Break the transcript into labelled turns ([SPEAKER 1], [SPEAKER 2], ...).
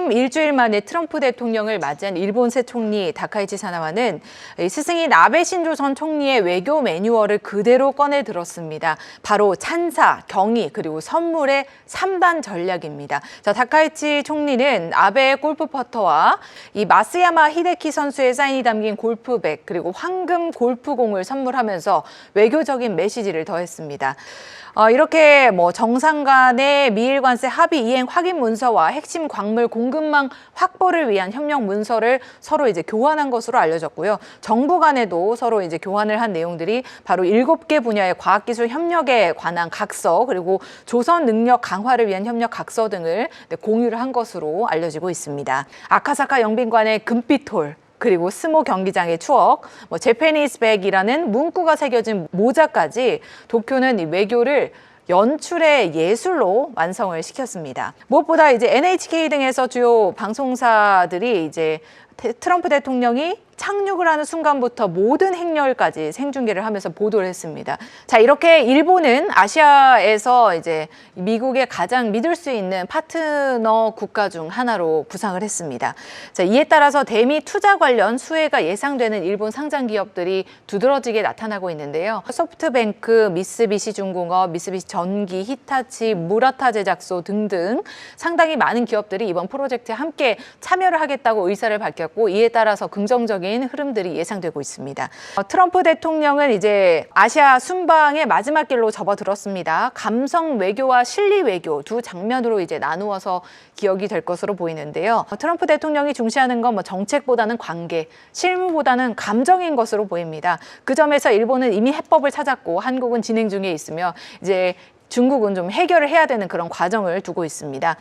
[SPEAKER 1] 취임 일주일 만에 트럼프 대통령을 맞이한 일본 새 총리 다카이치 사나와는 이 스승인 아베 신조 전 총리의 외교 매뉴얼을 그대로 꺼내 들었습니다. 바로 찬사, 경의 그리고 선물의 삼단 전략입니다. 자, 다카이치 총리는 아베의 골프 퍼터와 이 마스야마 히데키 선수의 사인이 담긴 골프백 그리고 황금 골프공을 선물하면서 외교적인 메시지를 더했습니다. 어, 이렇게 뭐 정상 간의 미일 관세 합의 이행 확인 문서와 핵심 광물 공 급망 확보를 위한 협력 문서를 서로 이제 교환한 것으로 알려졌고요. 정부 간에도 서로 이제 교환을 한 내용들이 바로 일곱 개 분야의 과학기술 협력에 관한 각서 그리고 조선 능력 강화를 위한 협력 각서 등을 네, 공유를 한 것으로 알려지고 있습니다. 아카사카 영빈관의 금빛홀 그리고 스모 경기장의 추억, 뭐 제페니스 백이라는 문구가 새겨진 모자까지 도쿄는 이 외교를 연출의 예술로 완성을 시켰습니다. 무엇보다 이제 NHK 등에서 주요 방송사들이 이제 테- 트럼프 대통령이 착륙을 하는 순간부터 모든 행렬까지 생중계를 하면서 보도를 했습니다. 자, 이렇게 일본은 아시아에서 이제 미국의 가장 믿을 수 있는 파트너 국가 중 하나로 부상을 했습니다. 자, 이에 따라서 대미 투자 관련 수혜가 예상되는 일본 상장 기업들이 두드러지게 나타나고 있는데요. 소프트뱅크, 미쓰비시 중공업, 미쓰비시 전기, 히타치, 무라타 제작소 등등 상당히 많은 기업들이 이번 프로젝트에 함께 참여를 하겠다고 의사를 밝혔고 이에 따라서 긍정적인 흐름들이 예상되고 있습니다. 어, 트럼프 대통령은 이제 아시아 순방의 마지막 길로 접어들었습니다. 감성 외교와 실리 외교 두 장면으로 이제 나누어서 기억이 될 것으로 보이는데요. 어, 트럼프 대통령이 중시하는 건 뭐 정책보다는 관계, 실무보다는 감정인 것으로 보입니다. 그 점에서 일본은 이미 해법을 찾았고 한국은 진행 중에 있으며 이제 중국은 좀 해결을 해야 되는 그런 과정을 두고 있습니다.